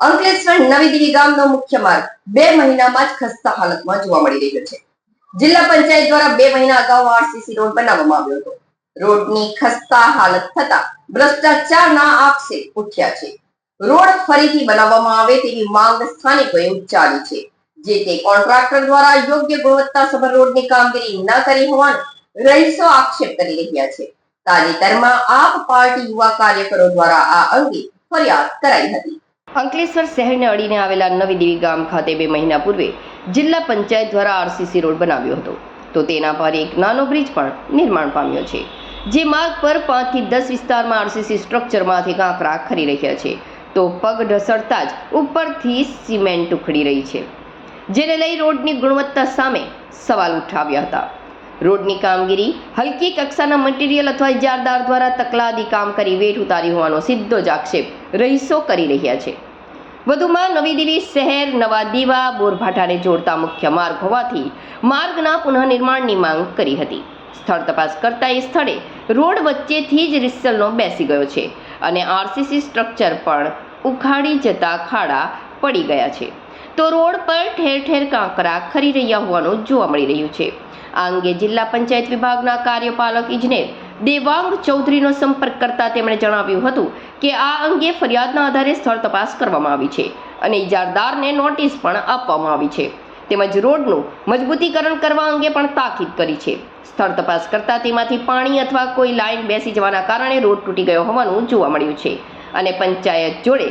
અંકલેશ્વર નવી દિલ્હી ગામનો મુખ્ય માર્ગ બે મહિનામાં જ ખસ્તા હાલતમાં જોવા મળી રહ્યો છે. જિલ્લા પંચાયત દ્વારા બે મહિના અગાઉ આરસીસી રોડ બનાવવામાં આવ્યો હતો. રોડની ખસ્તા હાલત થતા ભ્રષ્ટાચારના આક્ષેપ ઉઠ્યા છે. રોડ ફરીથી બનાવવામાં આવે તેવી માંગ સ્થાનિકોએ ઉચ્ચારી છે. જે તે કોન્ટ્રાક્ટર દ્વારા યોગ્ય ગુણવત્તાસભર રોડની કામગીરી ન કરી હોવાનો રહીશો આક્ષેપ કરી રહ્યા છે. તાજેતરમાં આપ પાર્ટી યુવા કાર્યકરો દ્વારા આ અંગે ફરિયાદ કરાઈ હતી. અંકલેશ્વર શહેરને અડીને આવેલા નવી દેવી ગામ ખાતે બે મહિના પૂર્વે જિલ્લા પંચાયત દ્વારા આરસીસી રોડ બનાવ્યો હતો. તો તેના પર એક નાનો બ્રિજ પણ નિર્માણ પામ્યો છે, જે માર્ગ પર પાંચથી દસ વિસ્તારમાં આરસીસી સ્ટ્રક્ચરમાંથી કાંકરા ખરી રહ્યા છે. તો પગ ઢસડતા જ ઉપરથી સિમેન્ટ ઉખડી રહી છે, જેને લઈ રોડની ગુણવત્તા સામે સવાલ ઉઠાવ્યા હતા. રોડની કામગીરી, હલકી કક્ષાના મટીરીયલ અથવા ઇજારદાર દ્વારા તકલાદી કામ કરી વેઠ ઉતારી હોવાનો સીધો જ આક્ષેપ રહીશો કરી રહ્યા છે. વધુમાં નવી દિલ્હી શહેર, નવા દીવા બોરભાટાને જોડતા મુખ્ય માર્ગ હોવાથી માર્ગના પુનઃનિર્માણની માંગ કરી હતી. સ્થળ તપાસ કરતા એ સ્થળે રોડ વચ્ચેથી જ રિસલનો બેસી ગયો છે અને આરસીસી સ્ટ્રક્ચર પણ ઉખાડી જતા ખાડા પડી ગયા છે. તો રોડ પર ઠેર ઠેર કાંકરા ખરી રહ્યા હોવાનું જોવા મળી રહ્યું છે. આ અંગે જિલ્લા પંચાયત વિભાગના કાર્યપાલક ઇજનેર દેવાંગ ચૌધરીનો સંપર્ક કરતા તેમણે જણાવ્યું હતું કે આ અંગે ફરિયાદના આધારે સ્થળ તપાસ કરવામાં આવી છે અને ઇજારદારને નોટિસ પણ આપવામાં આવી છે. તેમજ રોડનું મજબૂતીકરણ કરવા અંગે પણ તાકીદ કરી છે. સ્થળ તપાસ કરતા તેમાંથી પાણી અથવા કોઈ લાઇન બેસી જવાના કારણે રોડ તૂટી ગયો હોવાનું જોવા મળ્યું છે અને પંચાયત જોડે